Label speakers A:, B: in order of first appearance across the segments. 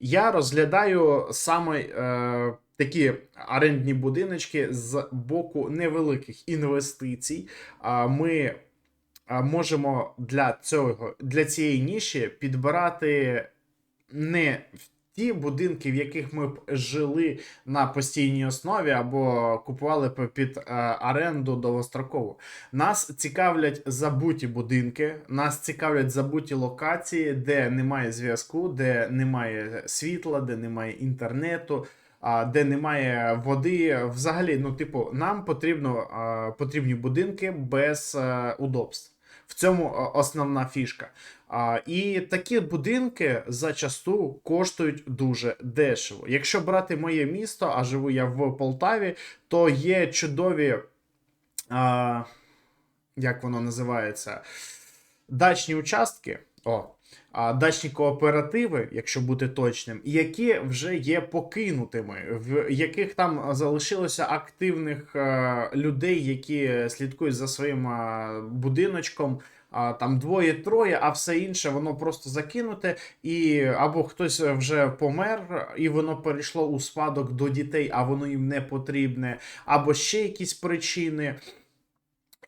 A: Я розглядаю саме е, такі орендні будиночки з боку невеликих інвестицій. А ми можемо для цього для цієї ніші підбирати не ті будинки, в яких ми б жили на постійній основі або купували б під е, оренду довгострокову. Нас цікавлять забуті будинки, нас цікавлять забуті локації, де немає зв'язку, де немає світла, де немає інтернету. Де немає води, взагалі, ну, типу, нам потрібно, а, потрібні будинки без е, удобств. В цьому е, основна фішка. А, і такі будинки зачасту коштують дуже дешево. Якщо брати моє місто, а живу я в Полтаві, то є чудові. А, як воно називається? Дачні участки. О, дачні кооперативи, якщо бути точним, які вже є покинутими, в яких там залишилося активних е, людей, які слідкують за своїм е, будиночком. Там двоє-троє, а все інше воно просто закинуте, і або хтось вже помер, і воно перейшло у спадок до дітей, а воно їм не потрібне, або ще якісь причини.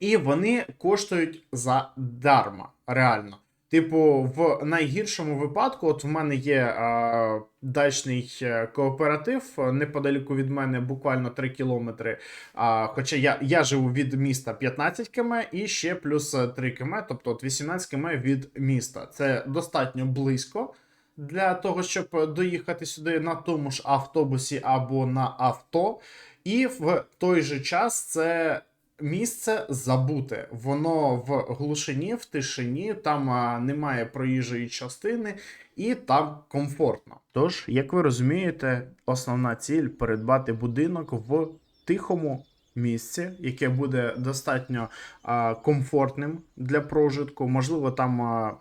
A: І вони коштують за дарма, реально. Типу, в найгіршому випадку, от в мене є е, дачний е, кооператив е, неподаліку від мене, буквально 3 кілометри. А, хоча я, я живу від міста 15 км і ще плюс е, 3 км, тобто от 18 км від міста. Це достатньо близько для того, щоб доїхати сюди на тому ж автобусі або на авто. І в той же час це місце забуте. Воно в глушині, в тишині, там а, немає проїжджої частини, і там комфортно. Тож, як ви розумієте, основна ціль передбати будинок в тихому. Місці, яке буде достатньо а, комфортним для прожитку, можливо, там а,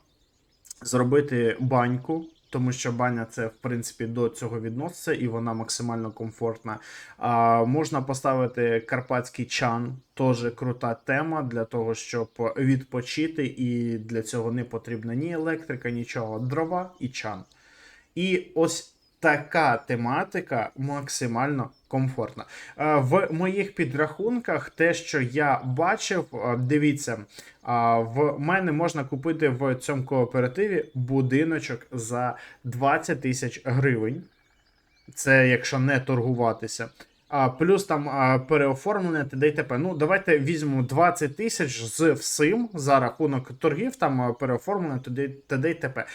A: зробити баньку, тому що баня це в принципі до цього відноситься і вона максимально комфортна. А, можна поставити карпатський чан, теж крута тема для того, щоб відпочити, і для цього не потрібна ні електрика, нічого, дрова і чан. І ось така тематика максимально комфортна. Е, В моїх підрахунках, те, що я бачив, е, дивіться, е, в мене можна купити в цьому кооперативі будиночок за 20 тисяч гривень. Це якщо не торгуватися. А, плюс там а, переоформлення т.д. і т.п. Ну, давайте візьмемо 20 тисяч з всім за рахунок торгів, там т.д. т.д. і т.п.